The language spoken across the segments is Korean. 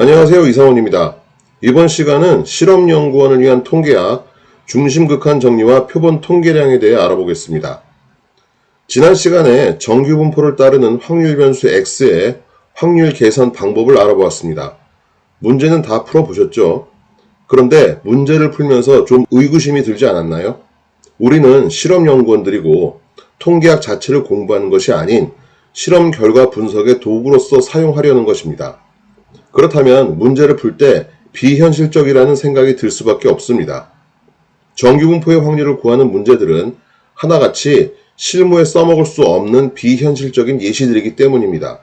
안녕하세요. 이상원입니다. 이번 시간은 실험연구원을 위한 통계학, 중심극한 정리와 표본 통계량에 대해 알아보겠습니다. 지난 시간에 정규 분포를 따르는 확률 변수 x의 확률 계산 방법을 알아보았습니다. 문제는 다 풀어보셨죠? 그런데 문제를 풀면서 좀 의구심이 들지 않았나요? 우리는 실험연구원들이고 통계학 자체를 공부하는 것이 아닌 실험 결과 분석의 도구로서 사용하려는 것입니다. 그렇다면 문제를 풀 때 비현실적이라는 생각이 들 수밖에 없습니다. 정규분포의 확률을 구하는 문제들은 하나같이 실무에 써먹을 수 없는 비현실적인 예시들이기 때문입니다.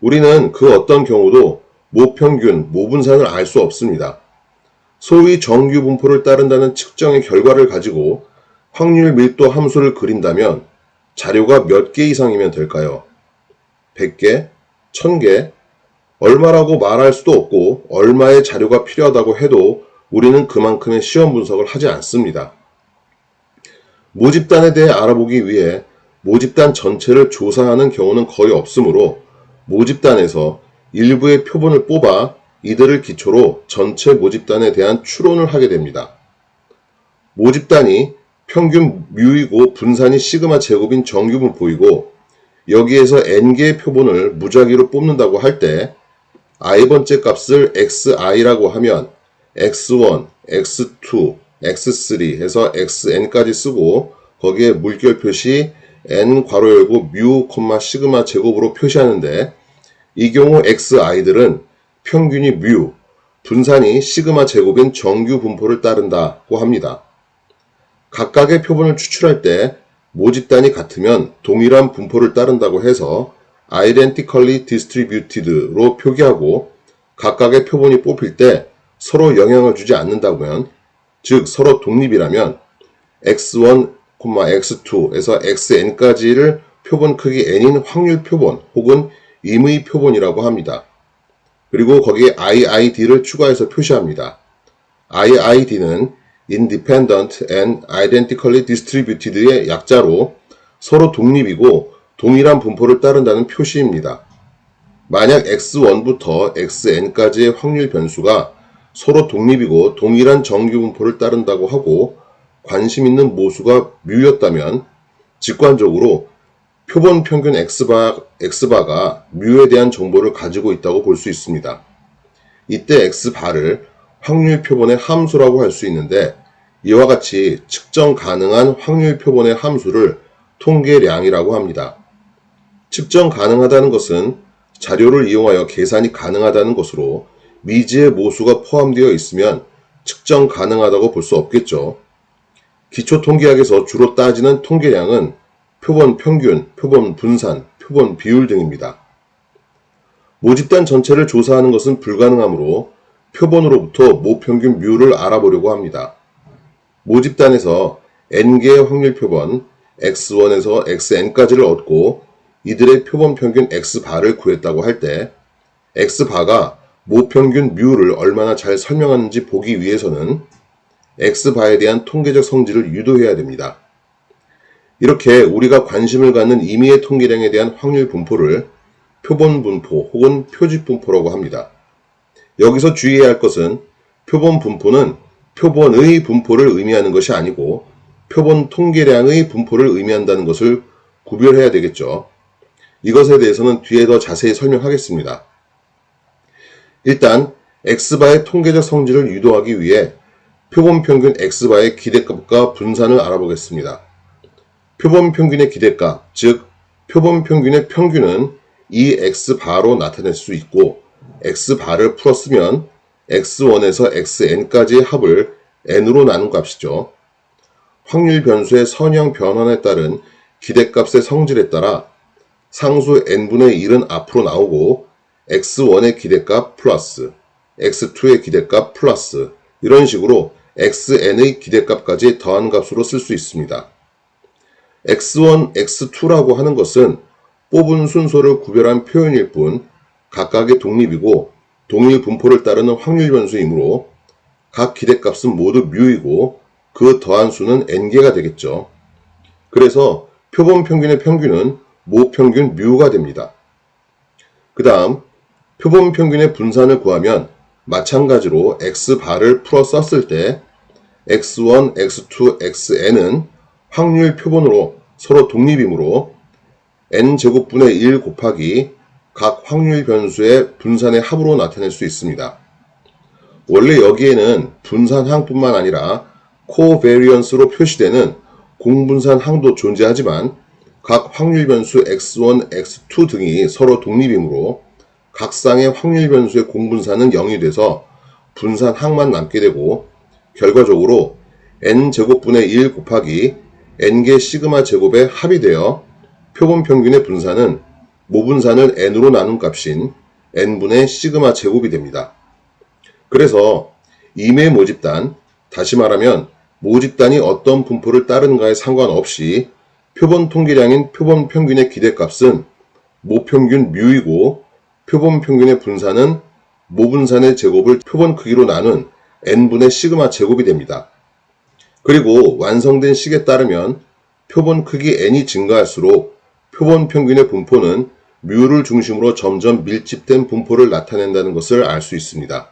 우리는 그 어떤 경우도 모평균, 모분산을 알 수 없습니다. 소위 정규분포를 따른다는 측정의 결과를 가지고 확률 밀도 함수를 그린다면 자료가 몇 개 이상이면 될까요? 100개? 1000개? 얼마라고 말할 수도 없고 얼마의 자료가 필요하다고 해도 우리는 그만큼의 시험 분석을 하지 않습니다. 모집단에 대해 알아보기 위해 모집단 전체를 조사하는 경우는 거의 없으므로 모집단에서 일부의 표본을 뽑아 이들을 기초로 전체 모집단에 대한 추론을 하게 됩니다. 모집단이 평균 뮤이고 분산이 시그마 제곱인 정규분포이고 여기에서 n개의 표본을 무작위로 뽑는다고 할 때 i번째 값을 xi라고 하면 x1, x2, x3 해서 xn까지 쓰고 거기에 물결 표시 n 괄호 열고 뮤, 시그마 제곱으로 표시하는데 이 경우 xi들은 평균이 뮤, 분산이 시그마 제곱인 정규 분포를 따른다고 합니다. 각각의 표본을 추출할 때 모집단이 같으면 동일한 분포를 따른다고 해서 identically distributed로 표기하고 각각의 표본이 뽑힐 때 서로 영향을 주지 않는다면 즉 서로 독립이라면 x1, x2에서 xn까지를 표본 크기 n인 확률 표본 혹은 임의 표본이라고 합니다. 그리고 거기에 IID를 추가해서 표시합니다. IID는 Independent and Identically Distributed의 약자로 서로 독립이고 동일한 분포를 따른다는 표시입니다. 만약 x1부터 xn까지의 확률 변수가 서로 독립이고 동일한 정규 분포를 따른다고 하고 관심 있는 모수가 뮤였다면 직관적으로 표본 평균 x바, x바가 뮤에 대한 정보를 가지고 있다고 볼 수 있습니다. 이때 x바를 확률 표본의 함수라고 할 수 있는데 이와 같이 측정 가능한 확률 표본의 함수를 통계량이라고 합니다. 측정 가능하다는 것은 자료를 이용하여 계산이 가능하다는 것으로 미지의 모수가 포함되어 있으면 측정 가능하다고 볼 수 없겠죠. 기초 통계학에서 주로 따지는 통계량은 표본 평균, 표본 분산, 표본 비율 등입니다. 모집단 전체를 조사하는 것은 불가능하므로 표본으로부터 모평균 뮤를 알아보려고 합니다. 모집단에서 n개의 확률 표본 x1에서 xn까지를 얻고 이들의 표본 평균 x바를 구했다고 할 때 x바가 모평균 뮤를 얼마나 잘 설명하는지 보기 위해서는 x바에 대한 통계적 성질을 유도해야 됩니다. 이렇게 우리가 관심을 갖는 임의의 통계량에 대한 확률 분포를 표본 분포 혹은 표집 분포라고 합니다. 여기서 주의해야 할 것은 표본 분포는 표본의 분포를 의미하는 것이 아니고 표본 통계량의 분포를 의미한다는 것을 구별해야 되겠죠. 이것에 대해서는 뒤에 더 자세히 설명하겠습니다. 일단 x바의 통계적 성질을 유도하기 위해 표본 평균 x바의 기대값과 분산을 알아보겠습니다. 표본 평균의 기대값, 즉 표본 평균의 평균은 이 x바로 나타낼 수 있고 x바를 풀었으면 x1에서 xn까지의 합을 n으로 나눈 값이죠. 확률 변수의 선형 변환에 따른 기대값의 성질에 따라 상수 n분의 1은 앞으로 나오고 x1의 기대값 플러스 x2의 기대값 플러스 이런 식으로 xn의 기대값까지 더한 값으로 쓸 수 있습니다. x1, x2라고 하는 것은 뽑은 순서를 구별한 표현일 뿐 각각의 독립이고 동일 분포를 따르는 확률 변수이므로 각 기대값은 모두 뮤이고 그 더한 수는 n개가 되겠죠. 그래서 표본 평균의 평균은 모평균 뮤가 됩니다. 그 다음 표본 평균의 분산을 구하면 마찬가지로 xbar을 풀어 썼을 때 x1, x2, xn은 확률 표본으로 서로 독립이므로 n제곱분의 1 곱하기 각 확률 변수의 분산의 합으로 나타낼 수 있습니다. 원래 여기에는 분산항뿐만 아니라 코베리언스로 표시되는 공분산 항도 존재하지만 각 확률 변수 x1, x2 등이 서로 독립이므로 각 쌍의 확률 변수의 공분산은 0이 돼서 분산 항만 남게 되고 결과적으로 n제곱분의 1 곱하기 n개 시그마 제곱의 합이 되어 표본 평균의 분산은 모분산을 n으로 나눈 값인 n분의 시그마 제곱이 됩니다. 그래서 임의 모집단, 다시 말하면 모집단이 어떤 분포를 따르는가에 상관없이 표본 통계량인 표본 평균의 기대값은 모평균 뮤이고 표본 평균의 분산은 모분산의 제곱을 표본 크기로 나눈 n분의 시그마 제곱이 됩니다. 그리고 완성된 식에 따르면 표본 크기 n이 증가할수록 표본 평균의 분포는 뮤를 중심으로 점점 밀집된 분포를 나타낸다는 것을 알 수 있습니다.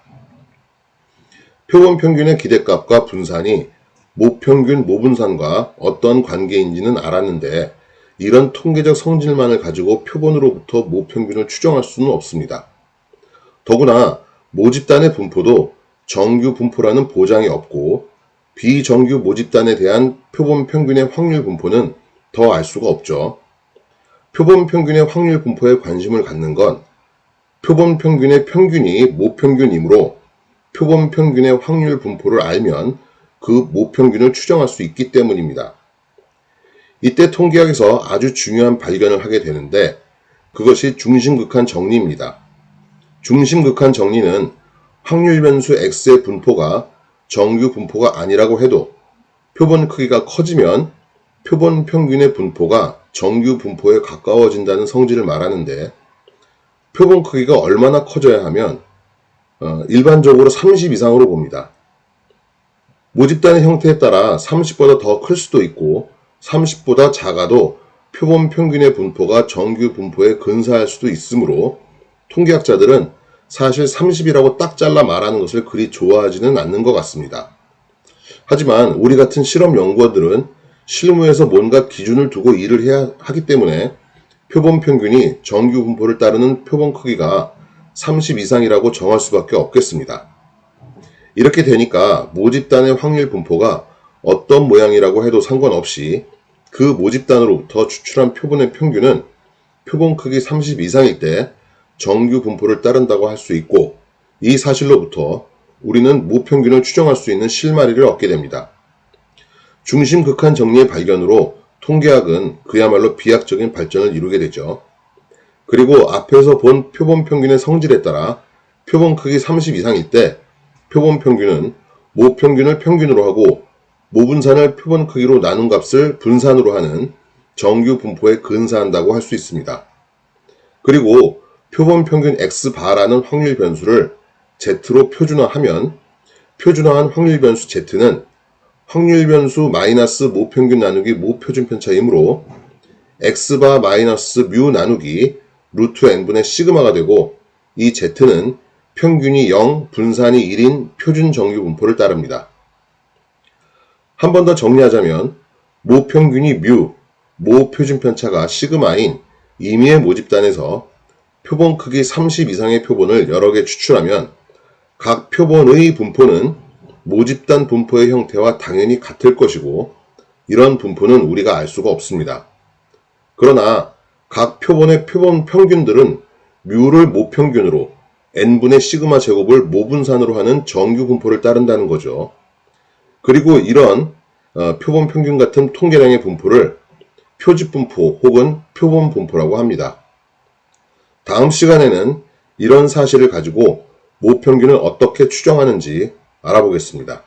표본 평균의 기대값과 분산이 모평균 모분산과 어떤 관계인지는 알았는데 이런 통계적 성질만을 가지고 표본으로부터 모평균을 추정할 수는 없습니다. 더구나 모집단의 분포도 정규 분포라는 보장이 없고 비정규 모집단에 대한 표본 평균의 확률 분포는 더 알 수가 없죠. 표본 평균의 확률 분포에 관심을 갖는 건 표본 평균의 평균이 모평균이므로 표본 평균의 확률 분포를 알면 그 모평균을 추정할 수 있기 때문입니다. 이때 통계학에서 아주 중요한 발견을 하게 되는데 그것이 중심극한 정리입니다. 중심극한 정리는 확률 변수 x의 분포가 정규 분포가 아니라고 해도 표본 크기가 커지면 표본 평균의 분포가 정규 분포에 가까워진다는 성질을 말하는데 표본 크기가 얼마나 커져야 하면 어, 일반적으로 30 이상으로 봅니다. 모집단의 형태에 따라 30보다 더 클 수도 있고 30보다 작아도 표본 평균의 분포가 정규 분포에 근사할 수도 있으므로 통계학자들은 사실 30이라고 딱 잘라 말하는 것을 그리 좋아하지는 않는 것 같습니다. 하지만 우리 같은 실험 연구원들은 실무에서 뭔가 기준을 두고 일을 해야 하기 때문에 표본 평균이 정규 분포를 따르는 표본 크기가 30 이상이라고 정할 수밖에 없겠습니다. 이렇게 되니까 모집단의 확률 분포가 어떤 모양이라고 해도 상관없이 그 모집단으로부터 추출한 표본의 평균은 표본 크기 30 이상일 때 정규 분포를 따른다고 할 수 있고 이 사실로부터 우리는 무평균을 추정할 수 있는 실마리를 얻게 됩니다. 중심 극한 정리의 발견으로 통계학은 그야말로 비약적인 발전을 이루게 되죠. 그리고 앞에서 본 표본 평균의 성질에 따라 표본 크기 30 이상일 때 표본 평균은 모 평균을 평균으로 하고 모분산을 표본 크기로 나눈 값을 분산으로 하는 정규 분포에 근사한다고 할 수 있습니다. 그리고 표본 평균 x바라는 확률 변수를 z로 표준화하면 표준화한 확률 변수 z는 확률 변수 마이너스 모평균 나누기 모표준 편차이므로 x바 마이너스 뮤 나누기 루트 n분의 시그마가 되고 이 z는 평균이 0, 분산이 1인 표준 정규 분포를 따릅니다. 한 번 더 정리하자면 모평균이 뮤, 모표준 편차가 시그마인 임의의 모집단에서 표본 크기 30 이상의 표본을 여러 개 추출하면 각 표본의 분포는 모집단 분포의 형태와 당연히 같을 것이고 이런 분포는 우리가 알 수가 없습니다. 그러나 각 표본의 표본 평균들은 뮤를 모평균으로 n분의 시그마 제곱을 모분산으로 하는 정규 분포를 따른다는 거죠. 그리고 이런 어, 표본 평균 같은 통계량의 분포를 표집 분포 혹은 표본 분포라고 합니다. 다음 시간에는 이런 사실을 가지고 모평균을 어떻게 추정하는지 알아보겠습니다.